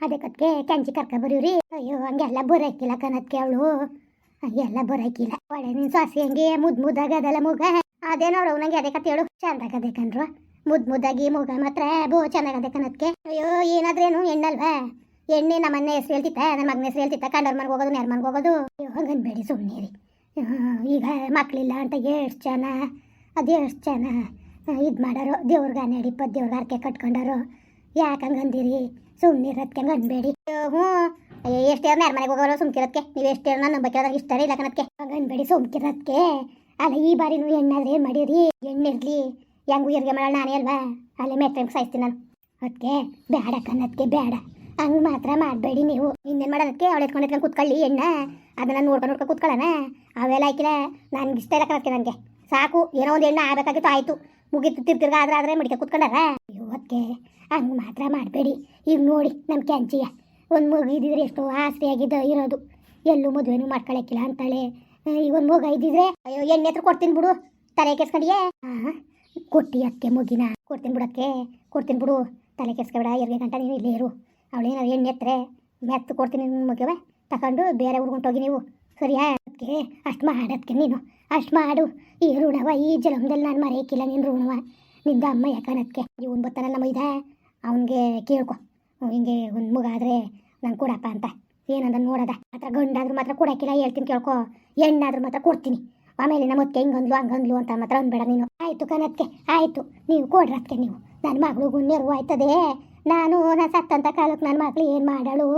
ಅದಕ್ಕೆ ಕೆಂಚಿ ಕರ್ಕ ಬರೀವ್ರಿ ಅಯ್ಯೋ, ಹಂಗೆಲ್ಲ ಬರೋಕಿಲ್ಲ ಕನತ್ಕೆ ಅವಳು. ಹಂಗೆಲ್ಲ ಬರಾಕಿಲ್ಲ ಒಳ್ಳೆ ನಿನ್ ಸಾಸಿ ಹಂಗೆ ಮುದ್ ಮುದ್ದಾಗದಲ್ಲ ಮುಗ. ಅದೇ ನೋಡು ನಂಗೆ ಅದೇ ಕತೆ ಹೇಳು. ಚಂದಾಗದೆ ಕಣ್ರು. ಮುದ್ ಮುದ್ದಾಗಿ ಮುಗ ಮಾತ್ರ. ಬೋ ಚೆನ್ನಾಗದೆ ಕನತ್ಕೆ ಅಯ್ಯೋ, ಏನಾದ್ರೇನು ಎಣ್ಣಲ್ವಾ ಎಣ್ಣೆ ನಮ್ಮನ್ನ ಹೆಸರು ಹೇಳ್ತಿತ್ತ? ನನ್ನ ಮಗನ ಹೆಸರು ಹೇಳ್ತಿತ್ತ? ಕಂಡವ್ರ ಮನೆಗೆ ಹೋಗೋದು ನೆರ ಮನೆಗೆ ಹೋಗೋದು? ಅಯ್ಯೋ, ಹಂಗನ್ಬೇಡಿ ಸುಮ್ಮನೆ ರೀ ಈಗ ಮಕ್ಳಿಲ್ಲ ಅಂತ ಎಷ್ಟು ಜನ? ಅದು ಎಷ್ಟು ಜನ? ಇದು ಮಾಡೋರು ದೇವ್ರಿಗೆ ನಡೀಪ ದೇವ್ರಿಗೆ ಅರ್ಕೆ ಕಟ್ಕೊಂಡಾರು. ಯಾಕೆ ಹಂಗಂದಿರಿ? ಸುಮ್ಮನೆ ಇರೋದಕ್ಕೆ ಅನ್ಬೇಡಿ. ಹ್ಞೂ. ಎಷ್ಟು ಯಾರು ಮನೆಗೆ ಹೋಗೋರು ಸುಮ್ಕಿರೋದಕ್ಕೆ ನೀವು ಎಷ್ಟು ನನ್ನ ನಂಬಕ್ಕೆ ಇಷ್ಟ ಇಲ್ಲ ಕಣಕ್ಕೆ ಅನ್ಬೇಡಿ ಸುಮ್ಕಿರೋದಕ್ಕೆ ಅಲ್ಲ, ಈ ಬಾರಿ ನೀವು ಹೆಣ್ಣಾದ್ರೆ ಏನು ಮಾಡಿರಿ? ಹೆಣ್ಣಿರ್ಲಿ ಹೆಂಗು ಇರ್ಗೆ ಮಾಡೋಣ ನಾನೇ ಅಲ್ವಾ? ಅಲ್ಲೇ ಮೆಟ್ರಂಗೆ ಸಾಯಿಸ್ತೀನಿ ನಾನು. ಅದಕ್ಕೆ ಬೇಡ ಕನ್ನದಕ್ಕೆ ಬೇಡ ಹಂಗೆ ಮಾತ್ರ ಮಾಡಬೇಡಿ ನೀವು. ಇನ್ನೇನು ಮಾಡೋದಕ್ಕೆ? ಅವಳು ಎತ್ಕೊಂಡು ಎತ್ಕೊಂಡು ಕುತ್ಕೊಳ್ಳಿ, ಎಣ್ಣ. ಅದನ್ನ ನೋಡ್ಕೊಂಡು ನೋಡ್ಕೊಂಡು ಕುತ್ಕೊಳ್ಳೋಣ. ಅವೆಲ್ಲ ಹಾಕಿಲ್ಲ ನನಗೆ ಇಷ್ಟ ಇಲ್ಲ ಕಣಕ್ಕೆ ನನಗೆ. ಸಾಕು, ಏನೋ ಒಂದು ಎಣ್ಣೆ ಆಗಬೇಕಾಗಿತ್ತು, ಆಯಿತು. ಮುಗೀತು ತಿರ್ತಿರ್ಗ ಆದ್ರೆ ಆದ್ರೆ ಮಡಿಕೆ ಕುತ್ಕೊಂಡಾರ ಇವತ್ತಿಗೆ ಹಂಗೆ ಮಾತ್ರ ಮಾಡಬೇಡಿ. ಈಗ ನೋಡಿ ನಮ್ಮ ಕ್ಯಾಂಚಿಯ. ಒಂದು ಮಗು ಇದ್ದಿದ್ರೆ ಎಷ್ಟೋ ಆಸೆಯಾಗಿದ್ದ ಇರೋದು. ಎಲ್ಲೂ ಮದುವೆನು ಮಾಡ್ಕೊಳಕ್ಕಿಲ್ಲ ಅಂತಾಳೆ. ಈಗ ಒಂದು ಮಗು ಇದ್ದಿದ್ರೆ ಅಯ್ಯೋ, ಎಣ್ಣೆ ಹತ್ರ ಕೊಡ್ತೀನಿ ಬಿಡು. ತಲೆ ಕೆಸ್ಕೊಂಡಿಯೇ? ಹಾಂ ಕೊಟ್ಟಿ ಅದಕ್ಕೆ ಮಗಿನ. ಕೊಡ್ತೀನಿ ಬಿಡಕ್ಕೆ ಕೊಡ್ತೀನಿ ಬಿಡು. ತಲೆ ಕೆಸ್ಕೊಬೇಡ ಎರಡು ಗಂಟೆ ನೀನು ಇಲ್ಲೇ ಇರು. ಅವಳೇನಾದ್ರು ಎಣ್ಣೆ ಎತ್ತರೆ, ಮೆತ್ತು ಕೊಡ್ತೀನಿ ಮಗವೆ ತಗೊಂಡು ಬೇರೆ ಹೋಗಿ ನೀವು. ಸರಿಯಾ? ಅದಕ್ಕೆ ಅಷ್ಟು ಮಾಡೋದಕ್ಕೆ ನೀನು? ಅಷ್ಟು ಮಾಡು. ಈ ಋಣವ ಈ ಜಲಮದಲ್ಲಿ ನಾನು ಮರೆಯಕ್ಕಿಲ್ಲ ನಿನ್ನ ಋಣವ ನಿಂದ ಅಮ್ಮ ಯಾಕನಕ್ಕೆ ಇವನು ಬರ್ತಾನ ನಮ್ಮ ಇದೆ? ಅವನಿಗೆ ಕೇಳ್ಕೊ. ಹಿಂಗೆ ಒಂದು ಮಗ ಆದರೆ ನಾನು ಕೊಡಪ್ಪ ಅಂತ. ಏನಂದ ನೋಡದ? ಹತ್ರ ಗಂಡಾದ್ರೂ ಮಾತ್ರ ಕೊಡಕ್ಕಿಲ್ಲ, ಹೇಳ್ತೀನಿ ಕೇಳ್ಕೊ. ಹೆಣ್ಣಾದ್ರೂ ಮಾತ್ರ ಕೊಡ್ತೀನಿ. ಆಮೇಲೆ ನಮ್ಮ ಅತ್ತೆ ಹಿಂಗಂದ್ಲು, ಹಂಗಂದ್ಲು ಅಂತ ಮಾತ್ರ ಅಂದ್ಬೇಡ ನೀನು. ಆಯಿತು ಕನತ್ಕೆ ಆಯಿತು. ನೀವು ಕೊಡ್ರತ್ಕೆ ನೀವು. ನನ್ನ ಮಗಳು ನೆರವು ಆಯ್ತದೆ ನಾನು ನಾ ಸತ್ತಂತ ಕಾಲಕ್ಕೆ ನನ್ನ ಮಗಳು ಏನು ಮಾಡಳು?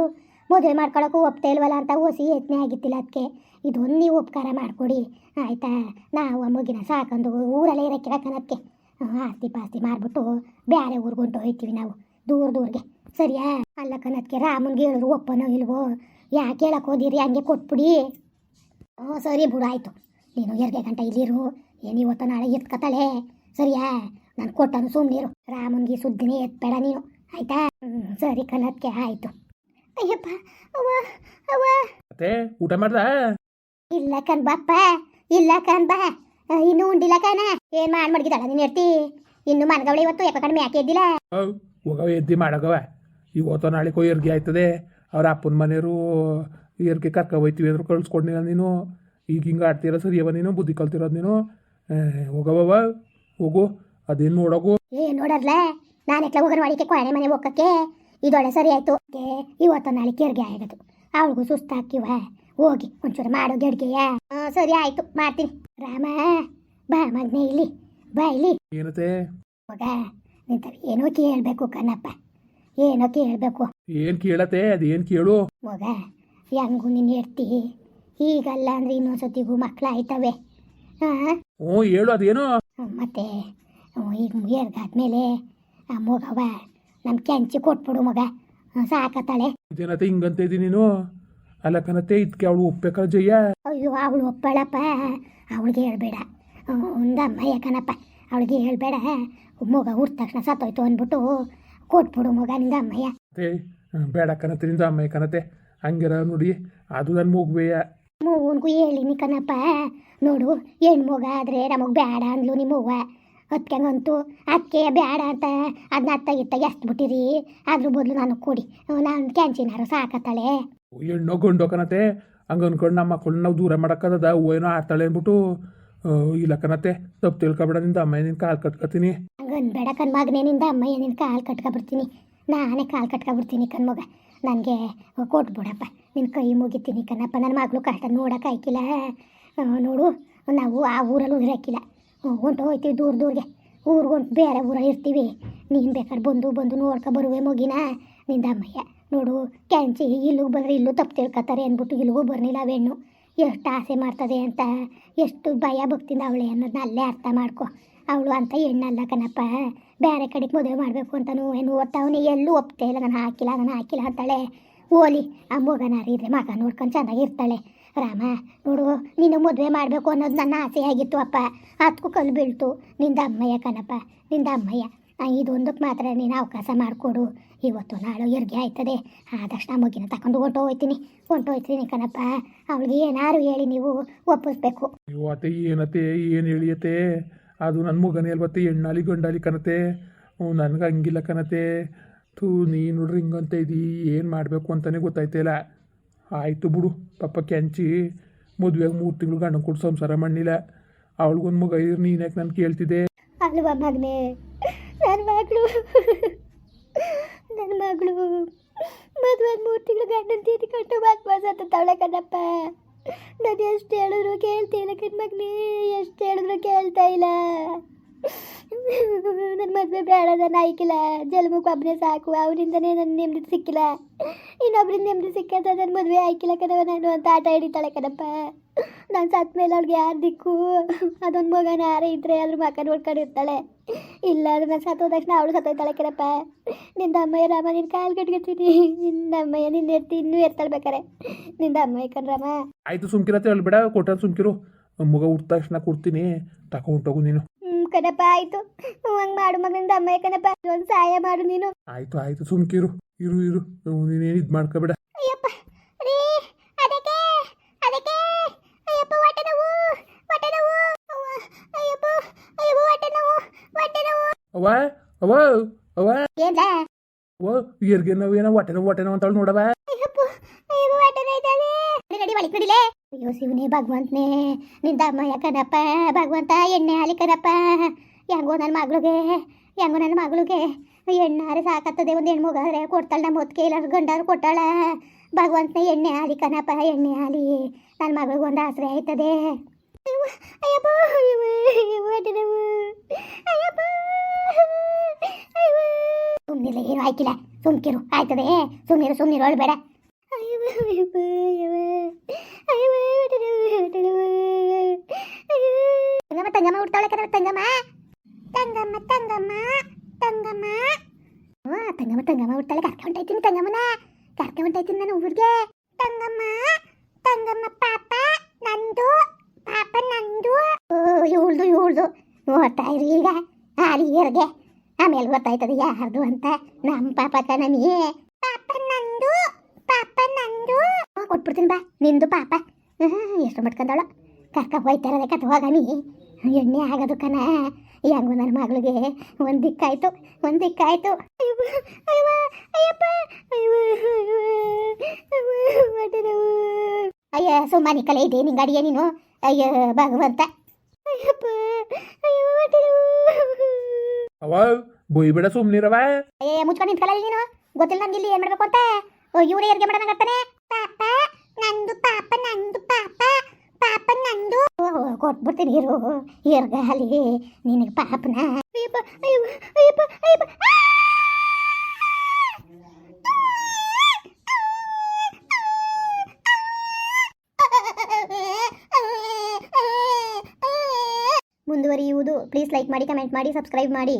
ಮದುವೆ ಮಾಡ್ಕೊಳಕ್ಕೂ ಒಪ್ತಾ ಇಲ್ವಲ್ಲ ಅಂತ ಓಸಿ ಯತ್ನೆ ಆಗಿತ್ತಿಲ್ಲ ಅದಕ್ಕೆ ಇದೊಂದು ನೀವು ಉಪಕಾರ ಮಾಡಿಕೊಡಿ. ಆಯಿತಾ? ನಾವು ಮಗಿನ ಸಾಕೊಂಡು ಊರಲ್ಲೇ ಇರೋಕ್ಕೆ ಕನಕ್ಕೆ ಆಸ್ತಿ ಪಾಸ್ತಿ ಮಾರ್ಬಿಟ್ಟು ಬೇರೆ ಊರ್ಗೊಂಟು ಹೋಯ್ತೀವಿ ನಾವು. ದೂರ ದೂರಿಗೆ. ಸರಿಯಾ? ಅಲ್ಲ ಕನತ್ಗೆ ರಾಮನ್ಗೆ ಹೇಳಿದ್ರು, ಒಪ್ಪನೋ ಇಲ್ವೋ? ಯಾಕೆ ಹೇಳಕ್ಕೆ ಹೋದಿರಿ? ಹಂಗೆ ಕೊಟ್ಬಿಡಿ. ಹ್ಞೂ ಸರಿ ಬಿಡು, ಆಯಿತು. ನೀನು ಎರಡು ಗಂಟೆ ಇಲ್ಲಿರು. ಏನು ಇವತ್ತು ನಾಳೆ ಎತ್ಕತಾಳೆ ಸರಿಯಾ? ನಾನು ಕೊಟ್ಟನು ಸುಮ್ಮನಿರು ರಾಮನ್ಗೆ ಸುದ್ದಿನೇ ಎತ್ಬೇಡ ನೀನು. ಆಯಿತಾ? ಸರಿ ಕನತ್ಗೆ ಆಯಿತು. ಅಯ್ಯಪ್ಪ ಅವ್ವ ಅವ್ವ. ಮತ್ತೆ ಊಟ ಮಾಡ್ದ? ಇಲ್ಲ ಕಣ್ ಬಾಪ್ಪ ಇಲ್ಲ ಕಣ್ ಬಾ. ಇನ್ನು ಉಂಡಿಲ್ಲ ಕಣ. ಏನ್ ಮಾಡ್ ಮಡಗಿದಾಳ ನೀನ್ ಇರ್ತಿ ಇನ್ನು ಮನ್ಗವಳೆ ಇವತ್ತು ಯಾಕ ಕಡಿಮೆ ಯಾಕೆ ಎದ್ದಿಲ್ಲ. ಹೋಗವ ಎದ್ದಿ ಮಾಡಗವ. ಇವತ್ತು ನಾಳೆ ಕೊಯ್ಯರ್ಗೆ ಆಯ್ತದೆ. ಅವ್ರ ಅಪ್ಪನ ಮನೆಯವರು ಏರ್ಗೆ ಕರ್ಕ ಹೋಯ್ತೀವಿ ಅಂದ್ರು ಕಳ್ಸ್ಕೊಂಡಿಲ್ಲ ನೀನು ಈಗ ಹಿಂಗೆ ಆಡ್ತೀರ ಸರಿಯವ ನೀನು ಬುದ್ಧಿ ಕಲ್ತಿರೋದು ನೀನು. ಹೋಗವ ಹೋಗು ಅದೇನು ನೋಡೋಗು. ಏ ನೋಡಲ್ಲ ನಾನು ಎಟ್ಲ ಹೋಗೋಣ ಮಾಡಿಕೆ ಕೊನೆ ಮನೆ ಹೋಗಕ್ಕೆ ಇದೊಳ್ಳೆ ಸರಿ ಆಯ್ತು. ಏ, ಇವತ್ತು ನಾಳೆ ಕೆರ್ಗೆ ಆಗೋದು. ಅವಳಿಗೂ ಸುಸ್ತಾಕಿವ ಹೋಗಿ ಒಂಚೂರು ಮಾಡೋ ಗಡ್ಗೆಯ. ಸರಿ ಆಯ್ತು ಮಾಡ್ತೀನಿ. ರಾಮ ಬಾ ಮಗ್ನೆ ಇಲ್ಲಿ. ಬಾ ಇಲ್ಲಿ. ಏನತೆ ಮಗ ನಿಂತ ಏನೋ ಕೇಳಬೇಕು ಕಣ್ಣಪ್ಪ. ಏನೋ ಕೇಳಬೇಕು. ಏನು ಕೇಳತ್ತೆ? ಅದೇನು ಕೇಳು? ಮಗ ಹೆಂಗು ನೀನು ಹೇಳ್ತಿ ಈಗಲ್ಲ ಅಂದ್ರೆ ಇನ್ನೊಂದ್ಸತಿಗೂ ಮಕ್ಳು ಆಯ್ತವೆ ಹಾಂ ಹ್ಞೂ ಹೇಳು ಅದೇನು? ಮತ್ತೆ ಈಗ ಮುಗಿಯರ್ಗಾದ್ಮೇಲೆ ಆ ಮಗವ ನಮ್ಮ ಕೆಂಚಿ ಕೊಟ್ಬಿಡು ಮಗ. ಸಾಕತ್ತಾಳೆ. ಇದೇನತ್ತೆ ಹಿಂಗಂತ ಇದ್ದೀನಿ ನೀನು? ಅಲ್ಲ ಕನತೆ ಇದಕ್ಕೆ ಅವಳು ಒಪ್ಪಬೇಕಲ್ಲ ಜಯ್ಯ? ಅಯ್ಯೋ ಅವಳು ಒಪ್ಪಳಪ್ಪ. ಅವಳಿಗೆ ಹೇಳಬೇಡ. ಒಂದಮ್ಮ ಯಾಕನಪ್ಪ ಅವಳಿಗೆ ಹೇಳಬೇಡ. ಮಗ ಹುಟ್ಟ ತಕ್ಷಣ ಸತ್ತೋಯ್ತು ಅಂದ್ಬಿಟ್ಟು ಕೊಟ್ಬಿಡು ಮಗ ನಿಂದ ಅಮ್ಮಯ್ಯ. ಬೇಡ ಕನತೆ ನಿಂದ ಅಮ್ಮಯ್ಯ ಕನತೆ. ಹಂಗಿರ ನೋಡಿ ಅದು ನನ್ನ ಮಗುವೆಯ. ಮಗುನ್ಗೂ ಹೇಳಿನಿ ಕಣಪ್ಪ ನೋಡು ಹೆಣ್ಮಗ ಮಗ ಆದರೆ ನಮಗೆ ಬೇಡ ಅಂದ್ಲು ನಿಮ್ಮ ಅದಕ್ಕಂಗಂತೂ ಅದಕ್ಕೆ ಬೇಡ ಅಂತ ಅದನ್ನ ಅತ್ತ ಇತ್ತ ಎಷ್ಟು ಬಿಟ್ಟಿರಿ. ಅದ್ರ ಬದಲು ನಾನು ಕೊಡಿ ನಾನು ಕ್ಯಾಂಚಿನಾರು ಸಾಕತ್ತಾಳೆ. ಹೆಣ್ಣೋ ಗಂಡೋ ಹಂಗೆ ಅನ್ಕೊಂಡು ನಮ್ಮ ಮಕ್ಕಳನ್ನ ನಾವು ದೂರ ಮಾಡೋಕ್ಕದ ಏನೋ ಆಡ್ತಾಳೆ ಅಂದ್ಬಿಟ್ಟು ಇಲ್ಲ ಕನತೆ ತಪ್ಪು ತಿಳ್ಕೊಬೇಡ ನಿಂದ ಅಮ್ಮ ನಿನ್ನ ಕಾಲು ಕಟ್ಕೊತೀನಿ. ಹಂಗನ್ಬೇಡ ಕಣ್ ಮಗನೇ ನಿಂದ ಅಮ್ಮಯ್ಯ ನಿನ್ನ ಕಾಲು ಕಟ್ಕೊಬಿಡ್ತೀನಿ. ನಾನೇ ಕಾಲು ಕಟ್ಕೊಬಿಡ್ತೀನಿ ಕಣ್ಮಗ ನನಗೆ ಕೊಟ್ಬಿಡಪ್ಪ ನಿನ್ನ ಕೈ ಮುಗಿತೀನಿ ಕಣಪ್ಪ. ನನ್ನ ಮಗಳು ಕಷ್ಟ ನೋಡೋಕ್ಕಾಯ್ಕಿಲ್ಲ ಆಯ್ಕಿಲ್ಲ ನೋಡು ನಾವು ಆ ಊರಲ್ಲೂ ಇರೋಕ್ಕಿಲ್ಲ ಹೊಂಟು ಹೋಗ್ತೀವಿ ದೂರ ದೂರಿಗೆ. ಊರ್ಗೊಂಡು ಬೇರೆ ಊರ ಇರ್ತೀವಿ. ನೀನು ಬೇಕಾದ್ರೆ ಬಂದು ಬಂದು ನೋಡ್ಕೊ ಬರುವೆ ಮಗಿನ. ನಿಂದ ಅಮ್ಮಯ್ಯ, ನೋಡು ಕ್ಯಾಂಚಿ ಇಲ್ಲಿಗೆ ಬಂದರೆ ಇಲ್ಲೂ ತಪ್ಪು ತಿಳ್ಕೊತಾರೆ ಅಂದ್ಬಿಟ್ಟು ಇಲ್ಲಿಗೂ ಬರಲಿಲ್ಲ ಅವೆಣ್ಣು ಎಷ್ಟು ಆಸೆ ಮಾಡ್ತದೆ ಅಂತ, ಎಷ್ಟು ಭಯ ಭಕ್ತಿಯಿಂದ ಅವಳೆ ಅನ್ನೋದನ್ನ ಅಲ್ಲೇ ಅರ್ಥ ಮಾಡ್ಕೊ. ಅವಳು ಅಂತ ಹೆಣ್ಣಲ್ಲ ಕಣಪ್ಪ. ಬೇರೆ ಕಡೆಗೆ ಮದುವೆ ಮಾಡಬೇಕು ಅಂತನೂ ಏನು ಓದ್ತಾವನಿ ಎಲ್ಲೂ ಒಪ್ತೇ ಇಲ್ಲ. ನಾನು ಹಾಕಿಲ್ಲ ನಾನು ಹಾಕಿಲ್ಲ ಅಂತಾಳೆ. ಓಲಿ, ಆ ಮಗನಾರಿದ್ರೆ ಮಗ ನೋಡ್ಕೊಂಡು ಚೆನ್ನಾಗಿ ಇರ್ತಾಳೆ. ರಾಮ, ನೋಡು, ನೀನು ಮದುವೆ ಮಾಡಬೇಕು ಅನ್ನೋದು ನನ್ನ ಆಸೆ ಆಗಿತ್ತು ಅಪ್ಪ. ಅದಕ್ಕೂ ಕಲ್ಲು ಬೀಳ್ತು. ನಿಂದ ಅಮ್ಮಯ್ಯ ಕಣಪ್ಪ, ನಿಂದ ಅಮ್ಮಯ್ಯ. ಇದೊಂದಕ್ಕೆ ಮಾತ್ರ ನೀನು ಅವಕಾಶ ಮಾಡಿಕೊಡು. ಇವತ್ತು ನಾಳೆ ಎರ್ಗೆ ಆಯ್ತದೆ. ಆದಷ್ಟು ಮಗಿನ ತಕೊಂಡು ಹೊಂಟು ಹೋಯ್ತೀನಿ ಹೊಂಟು ಹೋಯ್ತೀನಿ ಕಣಪ್ಪ. ಅವಳಿಗೆ ಏನಾರು ಹೇಳಿ ನೀವು ಒಪ್ಪಿಸ್ಬೇಕು. ಇವತ್ತು ಏನತ್ತೆ, ಏನು ಹೇಳಿಯತ್ತೆ? ಅದು ನನ್ನ ಮಗನೇ ಅಲ್ವತ್ತೆ ಹೆಣ್ಣಾಲಿ ಗಂಡಾಲಿ ಕನತೆ ನನಗೆ ಹಂಗಿಲ್ಲ ಕನತೆ ಥೂ, ನೀನು ನೋಡ್ರಿ ಹಿಂಗಂತ ಇದ್ದೀ ಏನು ಮಾಡಬೇಕು ಅಂತಲೇ ಗೊತ್ತಾಯ್ತಿಲ್ಲ ಆಯಿತು ಬಿಡು. ಪಾಪ ಕೆಂಚಿ ಮದುವೆಗೆ ಮೂರು ತಿಂಗಳು ಗಂಡ ಕೊಟ್ಟು ಸಂಸಾರ ಮಾಡಿಲ್ಲ ಅವಳಿಗೊಂದು ಮಗ ಇದ್ರೆ ನೀನು ಯಾಕೆ ನಾನು ಕೇಳ್ತಿದ್ದೆ? ಅಲ್ವಾ ಮಗನೇ? ನನ್ನ ಮಗಳು. ನನ್ನ ಮಗಳು. ಮದುವೆ ಮೂರು ತಿಂಗಳು ಗಂಡನ ತೀರಿ ಕಟ್ಟು ವಾಪಸ್ ಅಂತ ತವಳೆ ಕಣಪ್ಪ ನಾನು ಎಷ್ಟು ಹೇಳಿದ್ರು ಕೇಳ್ತಿಲ್ಲ ಕಣ್ ಮಗನೇ. ಎಷ್ಟು ಹೇಳಿದ್ರು ಕೇಳ್ತಾ ಇಲ್ಲ. ನನ್ನ ಮದುವೆ ಬೇಡ ನಾಯ್ಕಿಲ್ಲ ಜಲಮುಖ ಒಬ್ಬನೇ ಸಾಕು, ಅವರಿಂದನೇ ನನ್ನ ನೆಮ್ಮದಿ ಸಿಕ್ಕಿಲ್ಲ ಇನ್ನೊಬ್ರಿಂದ ನೆಮ್ಮದಿ ಸಿಕ್ಕಂತ ನನ್ನ ಮದುವೆ ಆಯ್ಕಿಲ್ಲ ಕಣವ ನಾನು ಅಂತ ಆಟ ಹಿಡಿತಾಳೆ ಕಣಪ್ಪ. ನಾನು ಸತ್ ಮೇಲೆ ಅವ್ಳಿಗೆ ಯಾರು ದಿಕ್ಕು? ಅದೊಂದು ಮಗನ ಯಾರೇ ಇದ್ರೆ ಅದ್ರ ಮಕ್ಕ ನೋಡ್ಕೊಂಡು ಇರ್ತಾಳೆ. ಇಲ್ಲ ನಾನು ಸತ್ತೋದ ತಕ್ಷಣ ಅವಳು ಸತ್ತೋಯ್ತಾಳೆ ಕಣಪ್ಪ. ನಿಂದ ಅಮ್ಮಯ್ಯ ರಾಮ ನಿನ್ನ ಕಾಲು ಕಟ್ಕೊತೀನಿ. ನಿನ್ನ ಅಮ್ಮಯ್ಯ ನಿನ್ನ ಎತ್ತಿ ಇನ್ನೂ ಎತ್ತಾಳೆ ಬೇಕಾರೆ. ನಿಂದ ಅಮ್ಮಯ್ಯ ಕಣ್ರಾಮ ಆಯ್ತು ಸುಮ್ಕಿರತ್ತೆ ಹೇಳ್ಬೇಡ, ಕೊಟ್ಟಾರ ಸುಮ್ಕಿರು. ಮಗ ಹುಟ್ಟ ತಕ್ಷಣ ಕೊಡ್ತೀನಿ. ನೀನು. ಕಣಪ್ಪ ಆಯ್ತು. ಹಂಗ್ ಮಾಡು ಮಗನಿಂದ. ಅಮ್ಮಯ್ಯ ಕಣಪ್ಪ ಒಂದು ಸಹಾಯ ಮಾಡು ನೀನು. ಆಯ್ತು ಆಯ್ತು ಸುಮ್ಕಿರು. ಇರು ಇರು. ನೀನೇನು ಇದು ಮಾಡ್ಕೋಬೇಡ. ಅಯ್ಯಪ್ಪ ರೀ ಅದಕ್ಕೆ ಅದಕ್ಕೆ. ಅಯ್ಯಪ್ಪ ಹೊಟ್ಟೆ ನೋವು ಹೊಟ್ಟೆ ನೋವು. ಅವ್ವ, ಅಯ್ಯಪ್ಪ ಅಯ್ಯಪ್ಪ ಹೊಟ್ಟೆ ನೋವು ಹೊಟ್ಟೆ ನೋವು. ಅವ್ವ ಅವ್ವ ಅವ್ವ. ಏನ್ಲ? ಅವ್ವ ಎರ್ಗೆ ನಾವು ಏನೋ ಹೊಟ್ಟೆ ನೋವು ಹೊಟ್ಟೆ ನೋವು ಅಂತೇಳಿ ನೋಡವ ಅಯ್ಯಪ್ಪ ಅಯ್ಯಪ್ಪ ಹೊಟ್ಟೆ ನೋಯ್ತದೆ ನಡಿ ಒಳಗೆ ನಡಿಲೆ ಅಯ್ಯೋ ಶಿವನೇ ಭಗವಂತನೇ ನಿಂದ ಅಮ್ಮಯ್ಯ ಕಣಪ್ಪ ಭಗವಂತ ಎಣ್ಣೆ ಹಾಲಿ ಕಣಪ್ಪ ಹೆಂಗೋ ನನ್ನ ಮಗಳಿಗೆ, ಹೆಂಗೋ ನನ್ನ ಮಗಳಿಗೆ, ಎಣ್ಣಾರೆ ಸಾಕತ್ತದೆ, ಒಂದು ಹೆಣ್ಣು ಮಗಾದ್ರೆ ಕೊಡ್ತಾಳೆ ನಮ್ಮ ಹೊತ್ತಿಗೆ ಇಲ್ಲ ಗಂಡಾರು ಕೊಟ್ಟಾಳ. ಭಗವಂತನ ಎಣ್ಣೆ ಹಾಲಿ ಕನಪ್ಪ ಎಣ್ಣೆ ಹಾಲಿ ನನ್ನ ಮಗಳಿಗೆ ಒಂದು ಆಸರೆ ಆಯ್ತದೆ. ಸುಮ್ಮನಿಲ್ಲ ಏನು ಆಯ್ಕಿಲ್ಲ. ಸುಮ್ಕಿರು, ಆಯ್ತದೆ. ಸುಮ್ಮನಿರು ಸುಮ್ನಿರು, ಅಳ್ಬೇಡ ಅಯ್ಯವ್ವ, ಅಯ್ಯವ್ವ, ಅಯ್ಯವ್ವ. ಅಯ್ಯವ್ವ, ಹೊಟ್ಟೆ ನೋವು, ಹೊಟ್ಟೆ ನೋವು. ಅಯ್ಯೋ. ತಂಗಮ್ಮ ತಂಗಮ್ಮ ಹುಡ್ತಾಳೆ ಕಣ ತಂಗಮ್ಮ ತಂಗಮ್ಮ ತಂಗಮ್ಮ ತಂಗಮ್ಮ. ಹ್ಞೂ ತಂಗಮ್ಮ ತಂಗಮ್ಮ ಹುಡ್ತಾಳೆ ಕರ್ಕ ಹೊಂಟೈತೀನಿ ತಂಗಮ್ಮನ. ಕರ್ಕ ಹೊಂಟೈತೀನಿ ನಾನು ಊರಿಗೆ. ತಂಗಮ್ಮ ತಂಗಮ್ಮ ಪಾಪ, ನಂದು ಪಾಪ ನಂದು. ಓ, ಇವಳ್ದು ಇವಳ್ದು. ನೋಡ್ತಾ ಇರಿ ಈಗ. ಇರ್ಗೆ ಆಮೇಲೆ ಗೊತ್ತಾಯ್ತದೆ ಯಾರ್ದು ಅಂತ. ನಮ್ಮ ಪಾಪ ಕಣಮಿ. ಪಾಪ ನಂದು ಪಾಪ ನಂದು. ಕೊಟ್ಬಿಡ್ತೀನಿ ಬಾ. ನಿಂದು ಪಾಪ. ಎಷ್ಟು ಮಟ್ಕೊಂಡವಳು ಕರ್ಕ ಹೋಯ್ತಾರ ಕತ್ ಹೋಗಮಿ. ಎಣ್ಣೆ ಆಗೋದು ಕಣ. ಹೆಂಗು ನನ್ನ ಮಗಳಿಗೆ ಒಂದು ದಿಕ್ಕಾಯ್ತು ಒಂದು ದಿಕ್ಕಾಯ್ತು. ಅಯ್ಯ ಸುಮ್ಮನೆ ಕಲೆ ಇದೆ ನಿಂಗೆ ಅಡಿಗೆ ನೀನು. ಅಯ್ಯ ಭಗವಂತ. ಅಯ್ಯೋ ನೋವು. ಅವ್ವ ಬೊಯ್ಬೇಡ ಸುಮ್ನಿರವ ಏ ಮುಚ್ಕೊಂಡು ನಿಂತ್ಕೊಳ್ಳಲ್ಲ ನೀನು? ಗೊತ್ತಿಲ್ಲ ನನ್ಗೆ ಇಲ್ಲಿ ಏನ್ ಮಾಡ್ಬೇಕು ಅಂತ? ಇವ್ರೇ ಯಾರಿಗೆ ಮಾಡೋಣ ಪಾಪ ನಂದು ಪಾಪ ನಂದು ಪಾಪ. ಪಾಪ ನಂದು ಕೊಟ್ಬಿಡ್ತೀನಿ ಇರು. ಏರ್ಗಾಲಿ ನಿನಗೆ ಪಾಪನ. ಅಯ್ಯಪ್ಪ ಮುಂದುವರಿಯುವುದು. ಪ್ಲೀಸ್ ಲೈಕ್ ಮಾಡಿ ಕಮೆಂಟ್ ಮಾಡಿ ಸಬ್ಸ್ಕ್ರೈಬ್ ಮಾಡಿ.